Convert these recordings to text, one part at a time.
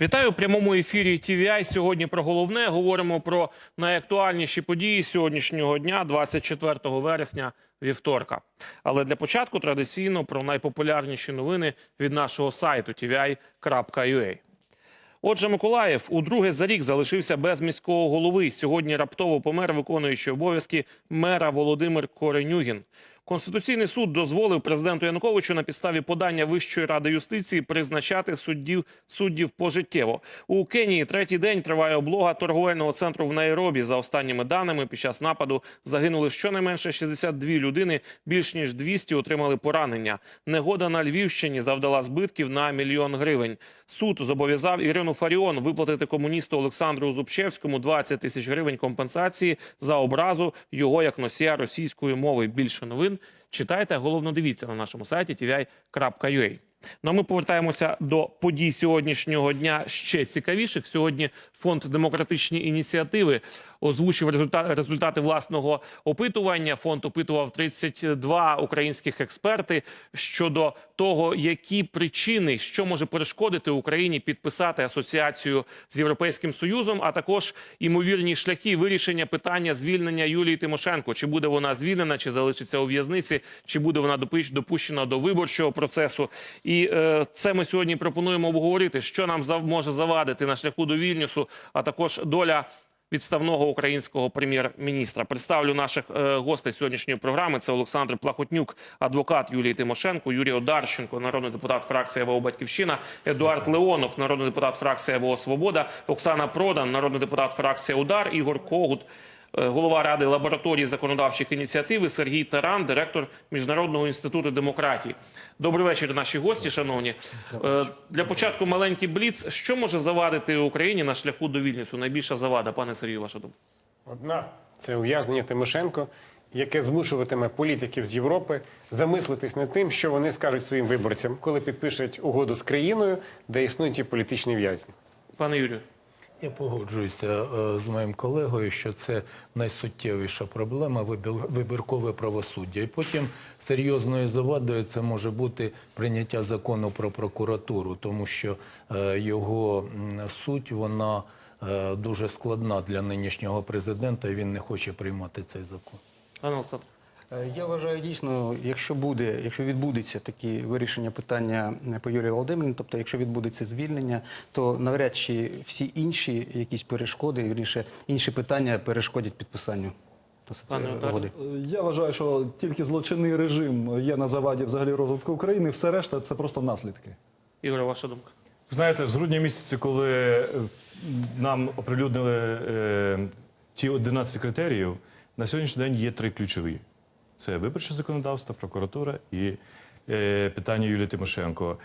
Вітаю у прямому ефірі TVI. Сьогодні про головне говоримо про найактуальніші події сьогоднішнього дня, 24 вересня, вівторка. Але для початку традиційно про найпопулярніші новини від нашого сайту tvi.ua. Отже, Миколаїв удруге за рік залишився без міського голови. Сьогодні раптово помер виконуючий обов'язки мера Володимир Коренюгін. Конституційний суд дозволив президенту Януковичу на підставі подання Вищої ради юстиції призначати суддів суддів пожиттєво. У Кенії третій день триває облога торговельного центру в Найробі. За останніми даними, під час нападу загинули щонайменше 62 людини. Більш ніж 200 отримали поранення. Негода на Львівщині завдала збитків на мільйон гривень. Суд зобов'язав Ірину Фаріон виплатити комуністу Олександру Зубчевському 20 тисяч гривень компенсації за образу його як носія російської мови. Більше новин читайте, головно дивіться на нашому сайті tvi.ua. Ну а ми повертаємося до подій сьогоднішнього дня ще цікавіших. Сьогодні фонд демократичні ініціативи озвучив результа- результати власного опитування. Фонд опитував 32 українських експерти щодо того, які причини, що може перешкодити Україні підписати асоціацію з Європейським Союзом, а також імовірні шляхи вирішення питання звільнення Юлії Тимошенко. Чи буде вона звільнена, чи залишиться у в'язниці, чи буде вона допущ- допущена до виборчого процесу. І е, це ми сьогодні пропонуємо обговорити, що нам може завадити на шляху до Вільнюсу, а також доля відставного українського прем'єр-міністра. Представлю наших е, гостей сьогоднішньої програми. Це Олександр Плахотнюк, адвокат Юлії Тимошенко, Юрій Одарченко, народний депутат фракції ВО «Батьківщина», Едуард Леонов, народний депутат фракції ВО «Свобода», Оксана Продан, народний депутат фракції Удар, Ігор Когут, голова ради лабораторії законодавчих ініціатив, Сергій Таран, директор Міжнародного інституту демократії. Добрий вечір, наші гості, шановні. Е, Для початку маленький бліц. Що може завадити Україні на шляху до Вільнюсу? Найбільша завада, пане Сергію, ваша думка? Одна це ув'язнення Тимошенко, яке змушуватиме політиків з Європи замислитись над тим, що вони скажуть своїм виборцям, коли підпишуть угоду з країною, де існують ті політичні в'язні. Пане Юрію. Я погоджуюся е, з моїм колегою, що це найсуттєвіша проблема вибір- вибіркове правосуддя. І потім серйозною завадою це може бути прийняття закону про прокуратуру, тому що е, його суть вона е, дуже складна для нинішнього президента, і він не хоче приймати цей закон. Пане Олександр. Е, Я вважаю дійсно, якщо буде, якщо відбудеться такі вирішення питання е, по Юрію Володимирівні, тобто якщо відбудеться звільнення, то навряд чи всі інші якісь перешкоди, вірніше, інші питання перешкодять підписанню угоди. Я вважаю, що тільки злочинний режим є на заваді взагалі розвитку України. Все решта це просто наслідки. Ігоре, ваша думка? Знаєте, з грудня місяця, коли е, нам оприлюднили е, ті 11 критеріїв, на сьогоднішній день є три ключові: це виборче законодавство, прокуратура і е, питання Юлії Тимошенко.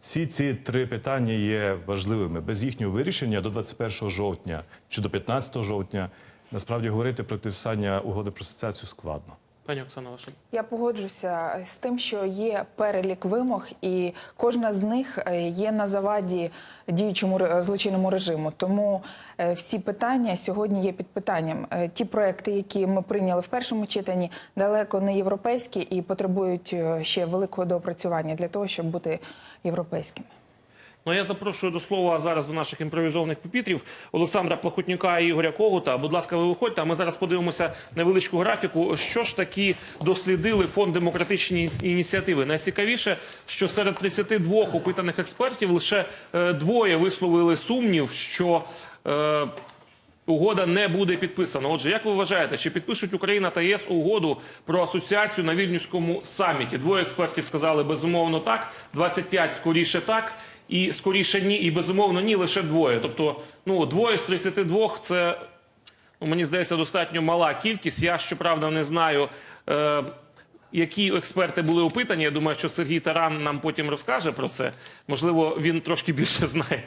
Ці ці три питання є важливими. Без їхнього вирішення до 21 жовтня чи до 15 жовтня насправді говорити про підписання угоди про асоціацію складно. Пані Оксана, ваша? Я погоджуся з тим, що є перелік вимог, і кожна з них е, є на заваді діючому злочинному режиму. Тому е, всі питання сьогодні є під питанням. Е, Ті проекти, які ми прийняли в першому читанні, далеко не європейські і потребують ще великого доопрацювання для того, щоб бути європейськими. Ну, я запрошую до слова зараз до наших імпровізованих пупітрів Олександра Плахотнюка і Ігоря Когута. Будь ласка, ви виходьте. А ми зараз подивимося невеличку графіку. Що ж таки дослідили фонд демократичні ініціативи? Найцікавіше, що серед 32 опитаних експертів лише е, двоє висловили сумнів, що. Е, Угода не буде підписана. Отже, як ви вважаєте, чи підпишуть Україна та ЄС угоду про асоціацію на вільнюському саміті? Двоє експертів сказали безумовно так, 25 скоріше так, і скоріше ні, і безумовно ні, лише двоє. Тобто, ну двоє з 32 – це ну, мені здається достатньо мала кількість. Я щоправда не знаю. Е, які експерти були опитані. Я думаю, що Сергій Таран нам потім розкаже про це. Можливо, він трошки більше знає.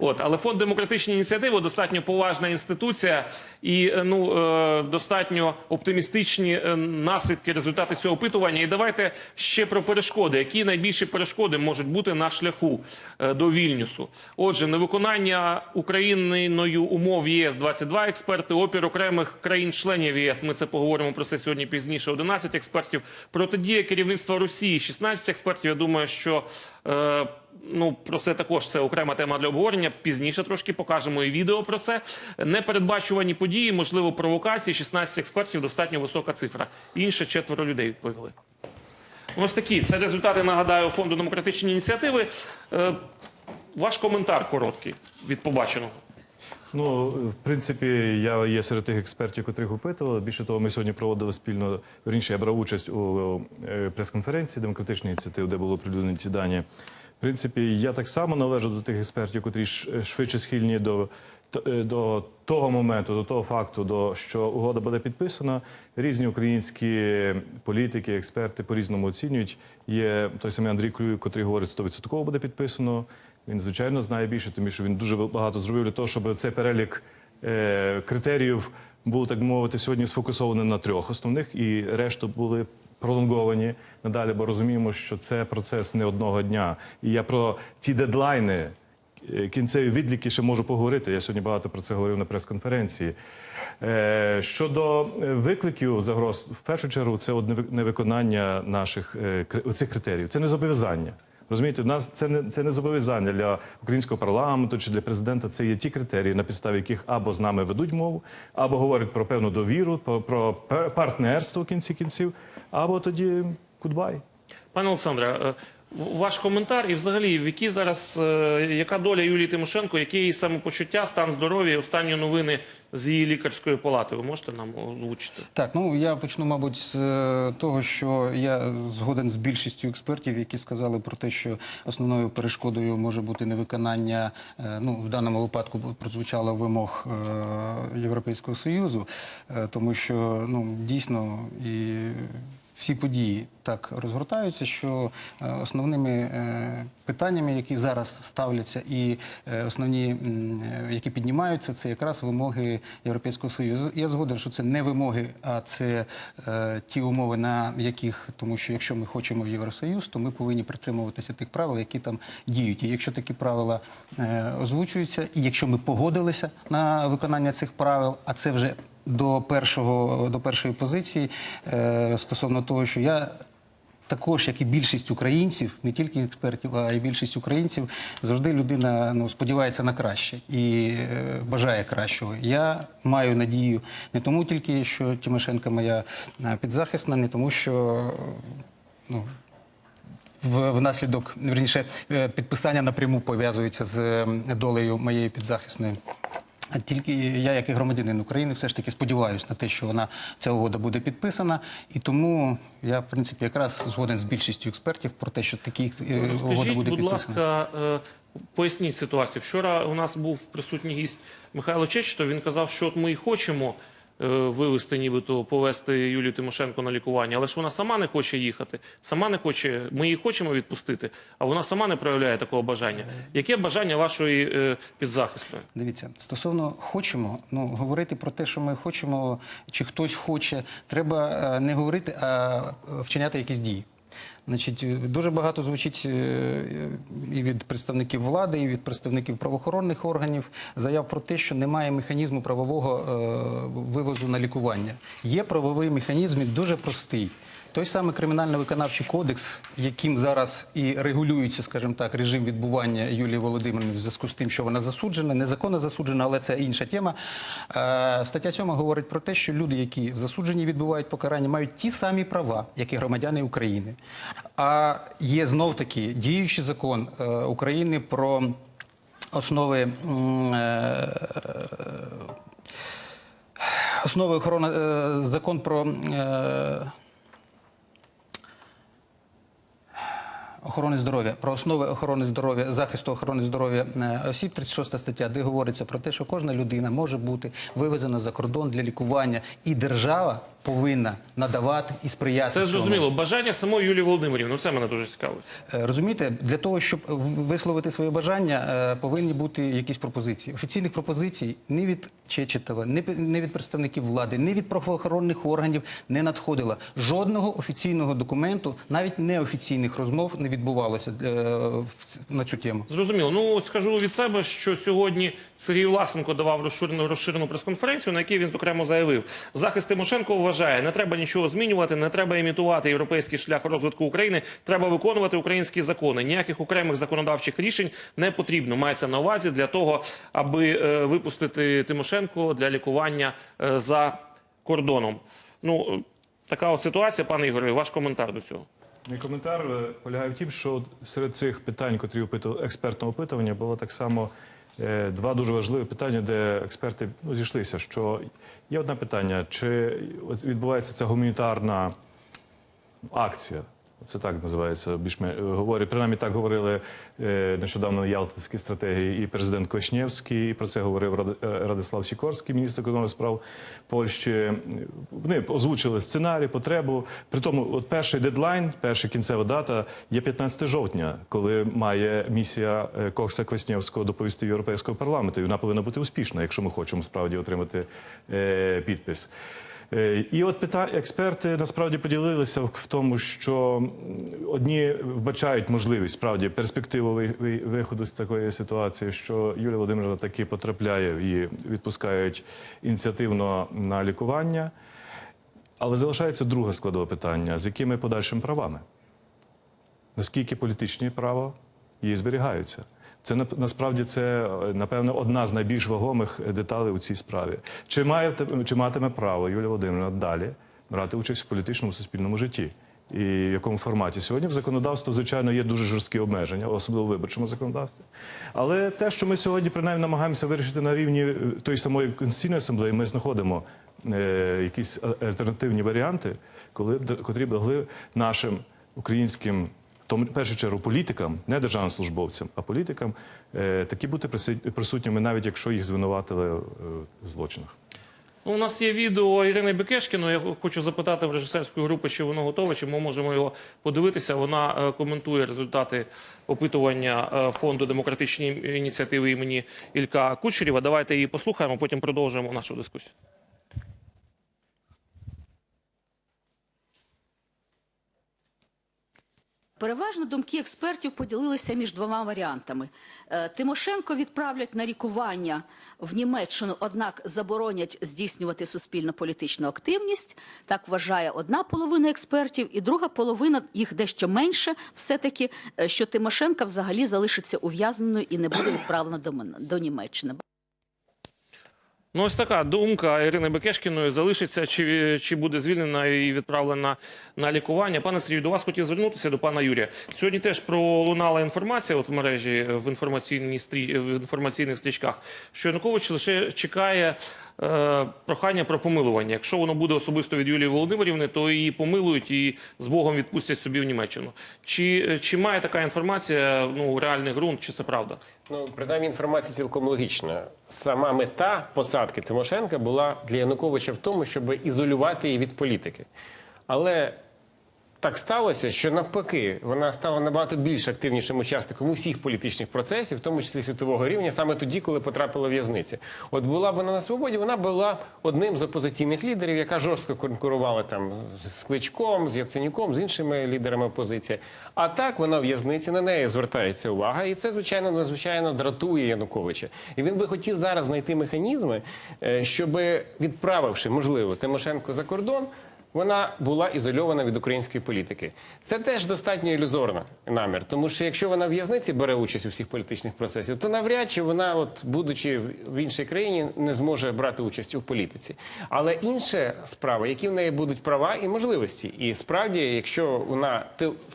От, але фонд демократичні ініціативи достатньо поважна інституція і е, ну е, достатньо оптимістичні е, наслідки, результати цього опитування. І давайте ще про перешкоди. Які найбільші перешкоди можуть бути на шляху е, до Вільнюсу? Отже, невиконання Україною умов ЄС 22 експерти, опір окремих країн-членів ЄС. Ми це поговоримо про це сьогодні пізніше. 11 експертів. Протидія керівництва Росії 16 експертів. Я думаю, що е, ну про це також це окрема тема для обговорення. Пізніше трошки покажемо і відео про це. Непередбачувані події, можливо, провокації. 16 експертів достатньо висока цифра. Інше четверо людей відповіли. Ось такі це результати. Нагадаю, фонду демократичні ініціативи. Е, ваш коментар короткий від побаченого. Ну, в принципі, я є серед тих експертів, котрих опитували. Більше того, ми сьогодні проводили спільно, верніше, я брав участь у е, прес-конференції демократичної ініціативи, де було оприлюднені ці дані. В принципі, я так само належу до тих експертів, котрі швидше схильні до, е, до того моменту, до того факту, до, що угода буде підписана. Різні українські політики, експерти по-різному оцінюють. Є той самий Андрій Клюй, котрий говорить, 100% буде підписано. Він, звичайно, знає більше, тому що він дуже багато зробив для того, щоб цей перелік е, критеріїв був, так мовити, сьогодні сфокусований на трьох основних, і решту були пролонговані надалі, бо розуміємо, що це процес не одного дня. І я про ті дедлайни, е, кінцеві відліки ще можу поговорити. Я сьогодні багато про це говорив на прес-конференції. Е, щодо е, викликів загроз, в першу чергу, це невиконання наших цих критеріїв. Це не зобов'язання. Розумієте, в нас це не це не зобов'язання для українського парламенту чи для президента. Це є ті критерії, на підставі яких або з нами ведуть мову, або говорять про певну довіру, про, про партнерство в кінці кінців, або тоді гудбай. Пане Олександре, е, ваш коментар і взагалі, в якій зараз е, яка доля Юлії Тимошенко, яке її самопочуття, стан здоров'я, останні новини з її лікарської палати? Ви можете нам озвучити? Так, ну я почну, мабуть, з е, того, що я згоден з більшістю експертів, які сказали про те, що основною перешкодою може бути невиконання, е, ну в даному випадку прозвучало вимог е, Європейського союзу, тому що ну дійсно і. Всі події так розгортаються, що е, основними е, питаннями, які зараз ставляться, і е, основні, які піднімаються, це якраз вимоги Європейського Союзу. Я згоден, що це не вимоги, а це ті умови, на яких, тому що якщо ми хочемо в Євросоюз, то ми повинні притримуватися тих правил, які там діють. І якщо такі правила озвучуються, і якщо ми погодилися на виконання цих правил, а це вже до першого до першої позиції е, стосовно того, що я також, як і більшість українців, не тільки експертів, а й більшість українців, завжди людина ну, сподівається на краще і е, бажає кращого. Я маю надію не тому тільки, що Тимошенко моя е, підзахисна, не тому, що ну, внаслідок верніше е, підписання напряму пов'язується з долею моєї підзахисної. Тільки я, як і громадянин України, все ж таки сподіваюся на те, що вона ця угода буде підписана, і тому я, в принципі, якраз згоден з більшістю експертів про те, що такі угоди угода Скажіть, буде будь підписана. ласка, е, поясніть ситуацію. Вчора у нас був присутній гість Михайло Чечто. Він казав, що от ми і хочемо е, вивести, нібито повести Юлію Тимошенко на лікування, але ж вона сама не хоче їхати, сама не хоче. Ми її хочемо відпустити, а вона сама не проявляє такого бажання. Яке бажання вашої е, підзахисної? Дивіться, стосовно хочемо, ну говорити про те, що ми хочемо, чи хтось хоче, треба е, не говорити, а вчиняти якісь дії. Значить, е, дуже багато звучить е, і від представників влади, і від представників правоохоронних органів заяв про те, що немає механізму правового е, вивозу на лікування. Є правовий механізм, і дуже простий. Той самий кримінально-виконавчий кодекс, яким зараз і регулюється, скажімо так, режим відбування Юлії Володимирівни в зв'язку з тим, що вона засуджена, незаконно засуджена, але це інша тема. Е, Стаття 7 говорить про те, що люди, які засуджені відбувають покарання, мають ті самі права, як і громадяни України. А є знов таки діючий закон е, України про основи. е, Основи охорони закон про охорони здоров'я, про основи охорони здоров'я, захисту охорони здоров'я е, осіб, 36 стаття, де говориться про те, що кожна людина може бути вивезена за кордон для лікування, і держава повинна надавати і сприяти. Це цьому. зрозуміло. Бажання самої Юлії Володимирівни. Ну, це мене дуже цікавить. Е, Розумієте, для того, щоб висловити своє бажання, е, повинні бути якісь пропозиції. Офіційних пропозицій ні від Чечетова, ні від представників влади, ні від правоохоронних органів не надходило. Жодного офіційного документу, навіть неофіційних розмов не відбувалося е, на цю тему. Зрозуміло. Ну скажу від себе, що сьогодні Сергій Власенко давав розширену розширену прес-конференцію, на якій він зокрема заявив, захист Тимошенко вважає, не треба нічого змінювати, не треба імітувати європейський шлях розвитку України. Треба виконувати українські закони. Ніяких окремих законодавчих рішень не потрібно. Мається на увазі для того, аби е, випустити Тимошенко для лікування е, за кордоном. Ну така от ситуація, пане Ігоре, ваш коментар до цього. Мій коментар е, полягає в тім, що серед цих питань, котрі опитували експертного опитування, було так само два дуже важливі питання, де експерти ну, зійшлися. Що є одне питання: чи відбувається ця гуманітарна акція? Це так називається більш говорять. Принаймні так говорили е, нещодавно на Ялтинській стратегії і президент Квашнєвський, і про це говорив е, Радислав Сікорський, міністр економічних справ Польщі. Вони озвучили сценарій, потребу. При тому, от перший дедлайн, перша кінцева дата є 15 жовтня, коли має місія е, Кокса Кваснєвського доповісти Європейського парламенту. І вона повинна бути успішна, якщо ми хочемо справді отримати е, підпис. Е, І от пита... експерти насправді поділилися в тому, що одні вбачають можливість справді перспективу ви- ви- виходу з такої ситуації, що Юлія Володимирівна таки потрапляє і відпускають ініціативно на лікування. Але залишається друге складове питання: з якими подальшими правами? Наскільки політичні права її зберігаються? Це насправді це е, напевно одна з найбільш вагомих е, деталей у цій справі. Чи має чи матиме право Юлія Володимирівна далі брати участь в політичному суспільному житті? І в якому форматі сьогодні в законодавстві, звичайно, є дуже жорсткі обмеження, особливо в виборчому законодавстві. Але те, що ми сьогодні принаймні намагаємося вирішити на рівні е, тої самої конституційної асамблеї, ми знаходимо е, якісь альтернативні варіанти, коли котрі б дали нашим українським тому, в першу чергу, політикам, не державним службовцям, а політикам, е, такі бути присут- присутніми, навіть якщо їх звинуватили е, в злочинах. Ну, у нас є відео Ірини Бекешкіної. Я хочу запитати в режисерської групи, чи воно готове, чи ми можемо його подивитися. Вона е, коментує результати опитування фонду демократичні ініціативи імені Ілька Кучерєва. Давайте її послухаємо, потім продовжуємо нашу дискусію. Переважно думки експертів поділилися між двома варіантами. Е, Тимошенко відправлять на лікування в Німеччину, однак заборонять здійснювати суспільно-політичну активність. Так вважає одна половина експертів, і друга половина, їх дещо менше, все-таки, е, що Тимошенка взагалі залишиться ув'язненою і не буде відправлена до, Німеччини. Ну, ось така думка Ірини Бекешкіної залишиться, чи, чи буде звільнена і відправлена на лікування. Пане Сергію, до вас хотів звернутися до пана Юрія. Сьогодні теж пролунала інформація от в мережі в, інформаційній стрі... в інформаційних стрічках, що Янукович лише чекає е, прохання про помилування. Якщо воно буде особисто від Юлії Володимирівни, то її помилують і з Богом відпустять собі в Німеччину. Чи, чи має така інформація ну, реальний ґрунт, чи це правда? Ну, принаймні, інформація цілком логічна. Сама мета посадки Тимошенка була для Януковича в тому, щоб ізолювати її від політики. Але так сталося, що навпаки, вона стала набагато більш активнішим учасником усіх політичних процесів, в тому числі світового рівня, саме тоді, коли потрапила в в'язниці. От була б вона на свободі, вона була одним з опозиційних лідерів, яка жорстко конкурувала там з Кличком, з Яценюком, з іншими лідерами опозиції. А так вона в в'язниці, на неї звертається увага, і це звичайно надзвичайно дратує Януковича. І він би хотів зараз знайти механізми, е, щоб відправивши, можливо, Тимошенко за кордон. Вона була ізольована від української політики. Це теж достатньо ілюзорна намір, тому що якщо вона в в'язниці бере участь у всіх політичних процесах, то навряд чи вона, от будучи в іншій країні, не зможе брати участь у політиці. Але інша справа, які в неї будуть права і можливості. І справді, якщо вона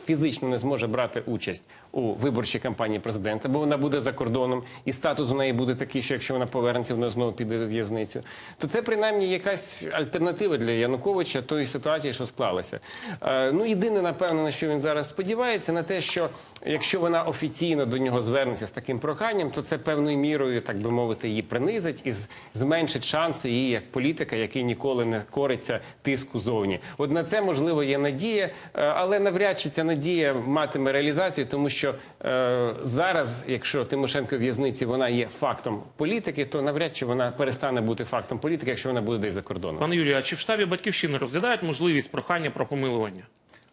фізично не зможе брати участь у виборчій кампанії президента, бо вона буде за кордоном, і статус у неї буде такий, що якщо вона повернеться, вона знову піде в в'язницю, то це принаймні якась альтернатива для Януковича тої ситуації, що склалася. Е, ну єдине, напевно, на що він зараз сподівається, на те, що якщо вона офіційно до нього звернеться з таким проханням, то це певною мірою, так би мовити, її принизить і зменшить шанси її як політика, який ніколи не кориться тиску зовні. От на це можливо є надія, е, але навряд чи ця надія матиме реалізацію, тому що е, зараз, якщо Тимошенко в в'язниці вона є фактом політики, то навряд чи вона перестане бути фактом політики, якщо вона буде десь за кордоном. Пане Юрію, а чи в штабі батьківщини розглядають можливість прохання про помилування?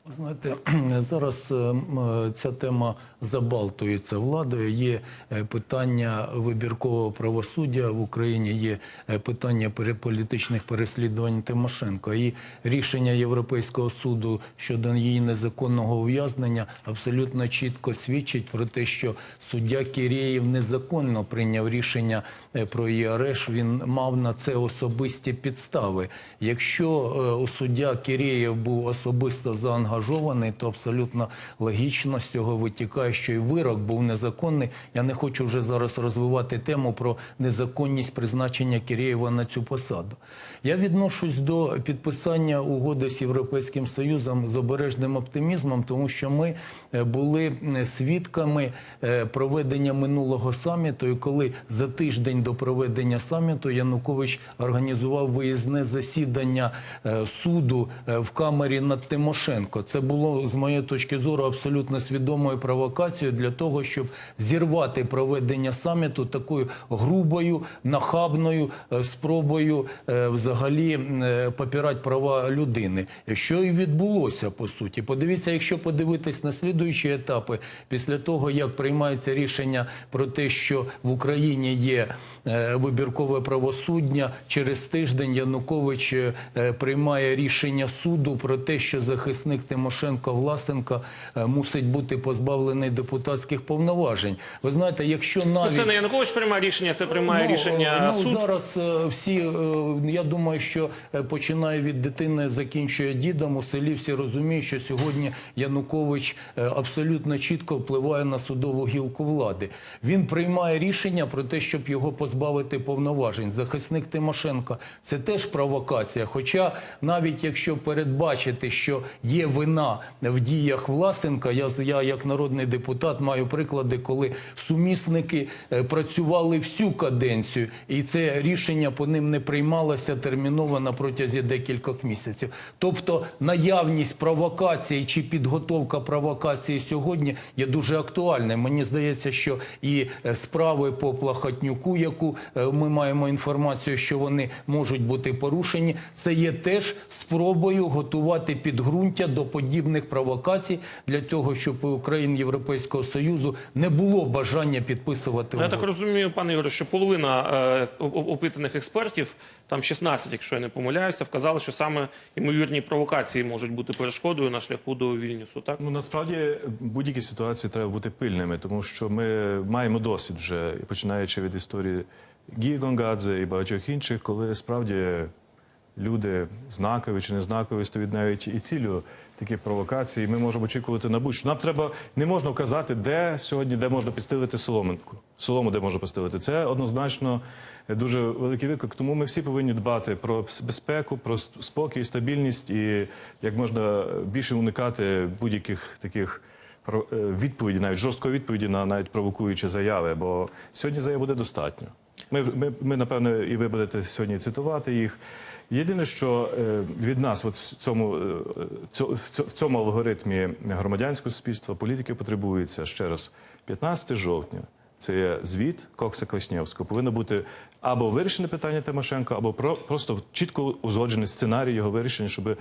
Ви Знаєте, зараз е, е, ця тема забалтується владою. Є е, питання вибіркового правосуддя в Україні, є е, питання політичних переслідувань Тимошенко. І рішення Європейського суду щодо її незаконного ув'язнення абсолютно чітко свідчить про те, що суддя Кірєєв незаконно прийняв рішення е, про її арешт. Він мав на це особисті підстави. Якщо у суддя Кірєєв був особисто заангажований, то абсолютно логічно з цього витікає, що і вирок був незаконний. Я не хочу вже зараз розвивати тему про незаконність призначення Кірєєва на цю посаду. Я відношусь до підписання угоди з Європейським Союзом з обережним оптимізмом, тому що ми е, були свідками е, проведення минулого саміту, і коли за тиждень до проведення саміту Янукович організував виїзне засідання е, суду в камері над Тимошенко. Це було з моєї точки зору абсолютно свідомою провокацією для того, щоб зірвати проведення саміту такою грубою, нахабною е, спробою е, взагалі е, попирати права людини. Що і відбулося по суті. Подивіться, якщо подивитись на слідуючі етапи, після того як приймається рішення про те, що в Україні є вибіркове правосуддя, через тиждень Янукович приймає рішення суду про те, що захисник Тимошенко Власенка е, мусить бути позбавлений депутатських повноважень. Ви знаєте, якщо Ну, навіть це не Янукович приймає рішення, це приймає Ну, рішення ну, суд. зараз е, всі, е, я думаю, що е, починає від дитини, закінчує дідом. У селі всі розуміють, що сьогодні Янукович абсолютно чітко впливає на судову гілку влади. Він приймає рішення про те, щоб його позбавити повноважень. Захисник Тимошенка це теж провокація. Хоча навіть якщо передбачити, що є вина в діях Власенка, я, я як народний депутат маю приклади, коли сумісники е, працювали всю каденцію, і це рішення по ним не приймалося терміново на протязі декількох місяців. Тобто наявність провокації чи підготовка провокації сьогодні є дуже актуальною. Мені здається, що і е, справи по Плахатнюку, яку е, ми маємо інформацію, що вони можуть бути порушені, це є теж спробою готувати підґрунтя до подібних провокацій для того, щоб у країн Європейського Союзу не було бажання підписувати. Ну, Я так розумію, пане Ігоре, що половина е, опитаних експертів, там 16, якщо я не помиляюся, вказали, що саме ймовірні провокації можуть бути перешкодою на шляху до Вільнюсу. Так Ну насправді будь-які ситуації треба бути пильними, тому що ми маємо досвід вже, починаючи від історії Гі Гонгадзе і багатьох інших, коли справді люди знакові чи незнакові стають навіть і цілю таких провокацій. Ми можемо очікувати на будь-що. Нам треба не можна вказати, де сьогодні, де можна підстелити соломинку. Солому, де можна постелити. Це однозначно дуже великий виклик. Тому ми всі повинні дбати про безпеку, про спокій, стабільність і як можна більше уникати будь-яких таких е, відповіді, навіть жорсткої відповіді на навіть провокуючі заяви. Бо сьогодні заяв буде достатньо. Ми, ми, ми напевно, і ви будете сьогодні цитувати їх. Єдине, що е, від нас, от в цьому, е, в цьому алгоритмі громадянського суспільства, політики потребується ще раз 15 жовтня. Це звіт Кокса Кваснєвського. Повинно бути або вирішене питання Тимошенко, або про, просто чітко узгоджений сценарій його вирішення, щоб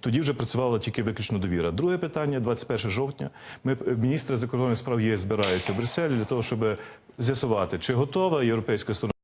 тоді вже працювала тільки виключно довіра. Друге питання, 21 жовтня. Ми міністри закордонних справ ЄС збираються в Брюсселі для того, щоб з'ясувати, чи готова європейська сторона.